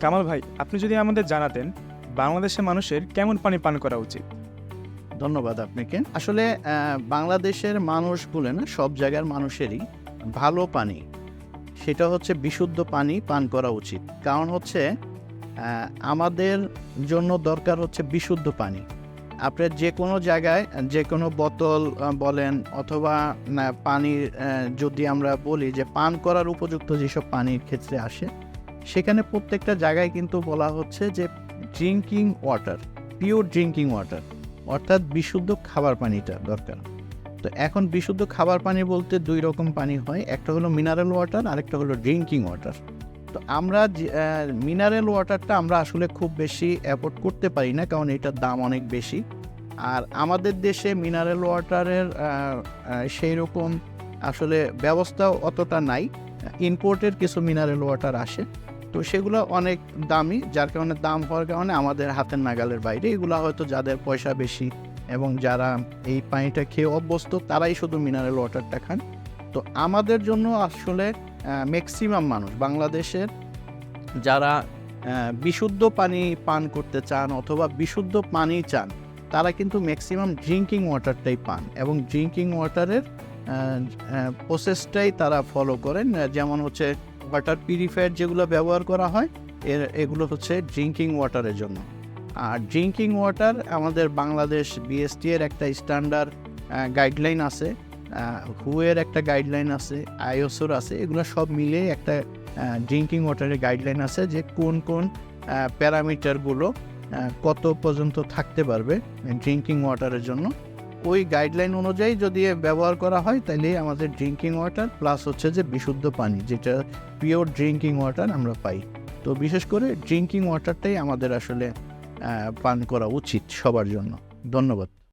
কামাল ভাই, আপনি যদি আমাদের জানাতেন বাংলাদেশের মানুষের কেমন পানি পান করা উচিত? ধন্যবাদ আপনাকে। আসলে বাংলাদেশের মানুষ বলে না সব জায়গার মানুষেরই ভালো পানি। সেটা হচ্ছে বিশুদ্ধ পানি পান করা উচিত। কারণ হচ্ছে আমাদের জন্য দরকার হচ্ছে বিশুদ্ধ পানি। আপনার যে কোনো জায়গায় যে কোনো বোতল বলেন অথবা পানির যদি আমরা বলি যে পান করার উপযুক্ত যেসব পানির ক্ষেত্রে আসে সেখানে প্রত্যেকটা জায়গায় কিন্তু বলা হচ্ছে যে drinking water pure drinking water অর্থাৎ বিশুদ্ধ খাবার পানিটা দরকার। তো এখন বিশুদ্ধ খাবার পানি বলতে দুই রকম পানি হয়, একটা হলো মিনারেল ওয়াটার আরেকটা হলো ড্রিঙ্কিং ওয়াটার তো আমরা মিনারেল ওয়াটারটা আমরা আসলে খুব বেশি অ্যাফোর্ড করতে পারি না, কারণ এটার দাম অনেক বেশি। আর আমাদের দেশে মিনারেল ওয়াটারের সেই রকম আসলে ব্যবস্থা অতটা নাই। ইম্পোর্টের কিছু মিনারেল ওয়াটার আসে। তো সেগুলো অনেক দামি, যার কারণে দাম হওয়ার কারণে আমাদের হাতের নাগালের বাইরে। এগুলো হয়তো যাদের পয়সা বেশি এবং যারা এই পানিটা খেয়ে অভ্যস্ত, তারাই শুধু মিনারেল ওয়াটারটা খান। তো আমাদের জন্য আসলে ম্যাক্সিমাম মানুষ, বাংলাদেশের যারা বিশুদ্ধ পানি পান করতে চান অথবা বিশুদ্ধ পানি চান, তারা কিন্তু ম্যাক্সিমাম ড্রিঙ্কিং ওয়াটারটাই পান এবং ড্রিঙ্কিং ওয়াটারের প্রসেসটাই তারা ফলো করেন। যেমন হচ্ছে ওয়াটার পিউরিফায়ার যেগুলো ব্যবহার করা হয়, এর, এগুলো হচ্ছে ড্রিঙ্কিং ওয়াটারের জন্য। আর ড্রিঙ্কিং ওয়াটার আমাদের বাংলাদেশ বিএসটি এর একটা স্ট্যান্ডার্ড গাইডলাইন আছে হুয়ের একটা গাইডলাইন আছে, আইওসোর আছে, এগুলো সব মিলে একটা ড্রিঙ্কিং ওয়াটারের গাইডলাইন আছে যে কোন কোন প্যারামিটারগুলো কত পর্যন্ত থাকতে পারবে ড্রিঙ্কিং ওয়াটারের জন্য। ওই গাইডলাইন অনুযায়ী যদি ব্যবহার করা হয় তাহলে আমাদের ড্রিঙ্কিং ওয়াটার প্লাস হচ্ছে যে বিশুদ্ধ পানি, যেটা পিওর ড্রিঙ্কিং ওয়াটার আমরা পাই। তো বিশেষ করে ড্রিঙ্কিং ওয়াটারটাই আমাদের আসলে পান করা উচিত সবার জন্য। ধন্যবাদ।